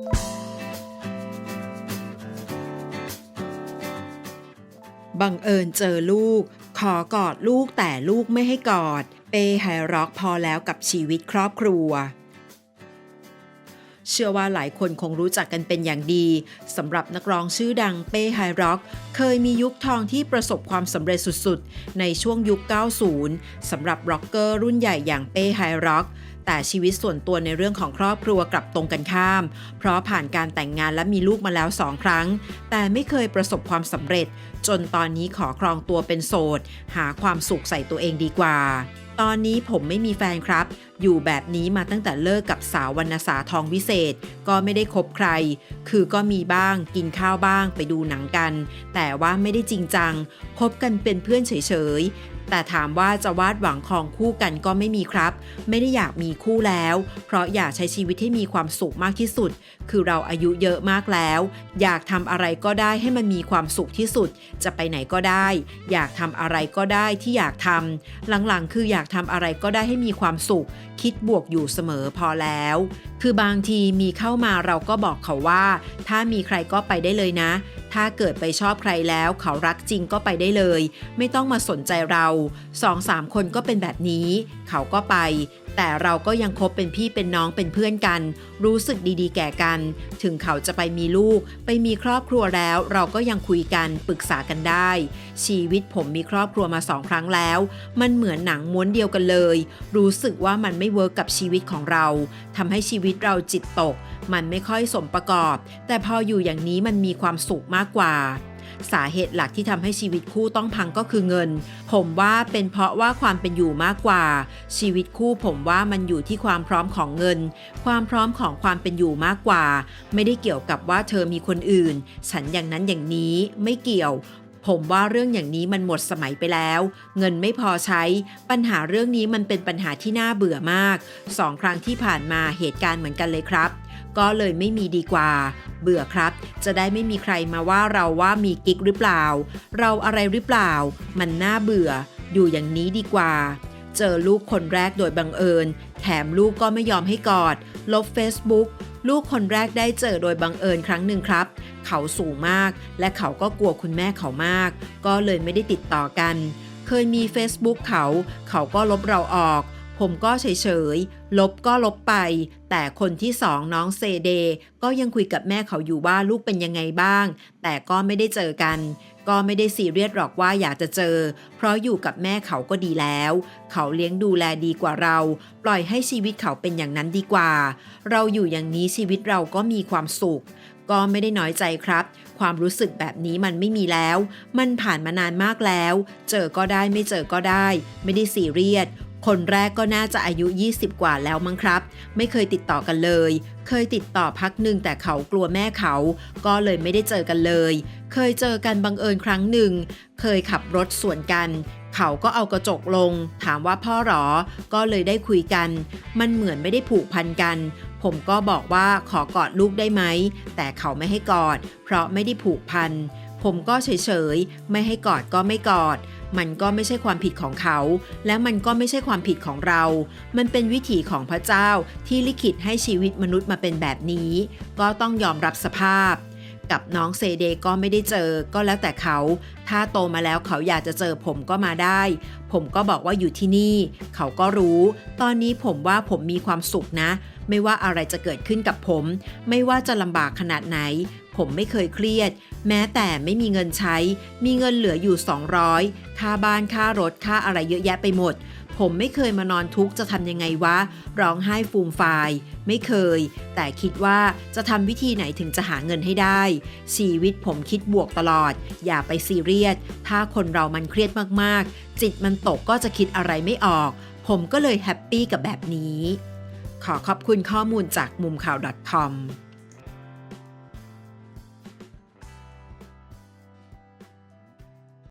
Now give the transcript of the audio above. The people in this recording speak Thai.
บังเอิญเจอลูก ขอกอดลูกแต่ลูกไม่ให้กอด เป้ไฮร็อกพอแล้วกับชีวิตครอบครัว เชื่อว่าหลายคนคงรู้จักกันเป็นอย่างดีสำหรับนักร้องชื่อดังเป้ไฮร็อก เคยมียุคทองที่ประสบความสำเร็จสุดๆ ในช่วงยุค 90สำหรับร็อกเกอร์รุ่นใหญ่อย่างเป้ไฮร็อก แต่ชีวิตส่วนตัวในเรื่องของครอบครัวกลับตรงกันข้าม เพราะผ่านการแต่งงานและมีลูกมาแล้วสองครั้ง แต่ไม่เคยประสบความสำเร็จ จนตอนนี้ขอครองตัวเป็นโสด หาความสุขใส่ตัวเองดีกว่า ตอนนี้ผมไม่มีแฟนครับ อยู่แบบนี้มาตั้งแต่เลิกกับสาววรรณสาทองวิเศษ ก็ไม่ได้คบใคร คือก็มีบ้างกินข้าวบ้างไปดูหนังกัน แต่ว่าไม่ได้จริงจังคบกันเป็นเพื่อนเฉยๆ แต่ถามว่าจะวาดหวังคองคู่กันก็ไม่มีครับ ไม่ได้อยากมีคู่แล้ว เพราะอยากใช้ชีวิตให้มีความสุขมากที่สุด คือเราอายุเยอะมากแล้ว อยากทำอะไรก็ได้ให้มันมีความสุขที่สุด จะไปไหนก็ได้ อยากทำอะไรก็ได้ที่อยากทำหลังๆ คืออยากทำอะไรก็ได้ให้มีความสุข คิดบวกอยู่เสมอพอแล้ว คือบางทีมีเข้ามาเราก็บอกเขาว่า ถ้ามีใครก็ไปได้เลยนะถ้าเกิดไปชอบใครแล้วเขารักจริงก็ไปได้เลย ไม่ต้องมาสนใจเราสองสามคนก็เป็นแบบนี้ เขาก็ไป แต่เราก็ยังคบเป็นพี่เป็นน้องเป็นเพื่อนกัน รู้สึกดีๆ แก่กัน ถึงเขาจะไปมีลูก ไปมีครอบครัวแล้ว เราก็ยังคุยกันปรึกษากันได้ ชีวิตผมมีครอบครัวมาสองครั้งแล้ว มันเหมือนหนังม้วนเดียวกันเลย รู้สึกว่ามันไม่เวิร์กกับชีวิตของเราทำให้ชีวิตเราจิตตก มันไม่ค่อยสมประกอบ แต่พออยู่อย่างนี้มันมีความสุขมากกว่า สาเหตุหลักที่ทำให้ชีวิตคู่ต้องพังก็คือเงิน ผมว่าเป็นเพราะว่าความเป็นอยู่มากกว่า ชีวิตคู่ผมว่ามันอยู่ที่ความพร้อมของเงิน ความพร้อมของความเป็นอยู่มากกว่า ไม่ได้เกี่ยวกับว่าเธอมีคนอื่น ฉันอย่างนั้นอย่างนี้ไม่เกี่ยวผมว่าเรื่องอย่างนี้มันหมดสมัยไปแล้ว เงินไม่พอใช้ ปัญหาเรื่องนี้มันเป็นปัญหาที่น่าเบื่อมากสองครั้งที่ผ่านมาเหตุการณ์เหมือนกันเลยครับ ก็เลยไม่มีดีกว่า เบื่อครับ จะได้ไม่มีใครมาว่าเราว่ามีกิ๊กหรือเปล่า เราอะไรหรือเปล่า มันน่าเบื่อ อยู่อย่างนี้ดีกว่า เจอลูกคนแรกโดยบังเอิญ แถมลูกก็ไม่ยอมให้กอด ลบ Facebook ลูกคนแรกได้เจอโดยบังเอิญครั้งหนึ่งครับ เขาสูงมาก และเขาก็กลัวคุณแม่เขามาก ก็เลยไม่ได้ติดต่อกัน เคยมี Facebook เขา เขาก็ลบเราออก ผมก็เฉยๆ ลบก็ลบไป แต่คนที่สองน้องเซเด ก็ยังคุยกับแม่เขาอยู่ว่าลูกเป็นยังไงบ้าง แต่ก็ไม่ได้เจอกัน ก็ไม่ได้ซีเรียสหรอกว่าอยากจะเจอ เพราะอยู่กับแม่เขาก็ดีแล้ว เขาเลี้ยงดูแลดีกว่าเรา ปล่อยให้ชีวิตเขาเป็นอย่างนั้นดีกว่า เราอยู่อย่างนี้ชีวิตเราก็มีความสุข ก็ไม่ได้น้อยใจครับ ความรู้สึกแบบนี้มันไม่มีแล้ว มันผ่านมานานมากแล้ว เจอก็ได้ไม่เจอก็ได้ ไม่ได้ซีเรียส คนแรกก็น่าจะอายุ 20 กว่าแล้วมั้งครับ ไม่เคยติดต่อกันเลย เคยติดต่อพักหนึ่งแต่เขากลัวแม่เขา ก็เลยไม่ได้เจอกันเลย เคยเจอกันบังเอิญครั้งหนึ่ง เคยขับรถสวนกัน เขาก็เอากระจกลง ถามว่าพ่อหรอ ก็เลยได้คุยกัน มันเหมือนไม่ได้ผูกพันกัน ผมก็บอกว่าขอกอดลูกได้ไหม แต่เขาไม่ให้กอด เพราะไม่ได้ผูกพัน ผมก็เฉยๆ ไม่ให้กอดก็ไม่กอด มันก็ไม่ใช่ความผิดของเขา และมันก็ไม่ใช่ความผิดของเรา มันเป็นวิถีของพระเจ้าที่ลิขิตให้ชีวิตมนุษย์มาเป็นแบบนี้ ก็ต้องยอมรับสภาพ กับน้องเซเดก็ไม่ได้เจอ ก็แล้วแต่เขา ถ้าโตมาแล้วเขาอยากจะเจอผมก็มาได้ ผมก็บอกว่าอยู่ที่นี่ เขาก็รู้ ตอนนี้ผมว่าผมมีความสุขนะ ไม่ว่าอะไรจะเกิดขึ้นกับผม ไม่ว่าจะลำบากขนาดไหน ผมไม่เคยเครียด แม้แต่ไม่มีเงินใช้ มีเงินเหลืออยู่ 200 ค่าบ้านค่ารถค่าอะไรเยอะแยะไปหมด ผมไม่เคยมานอนทุกข์จะทำยังไงวะ ร้องไห้ฟูมฟาย ไม่เคย แต่คิดว่าจะทำวิธีไหนถึงจะหาเงินให้ได้ ชีวิตผมคิดบวกตลอด อย่าไปซีเรียส ถ้าคนเรามันเครียดมากๆ จิตมันตกก็จะคิดอะไรไม่ออก ผมก็เลยแฮปปี้กับแบบนี้ ขอขอบคุณข้อมูลจากมุมข่าว .com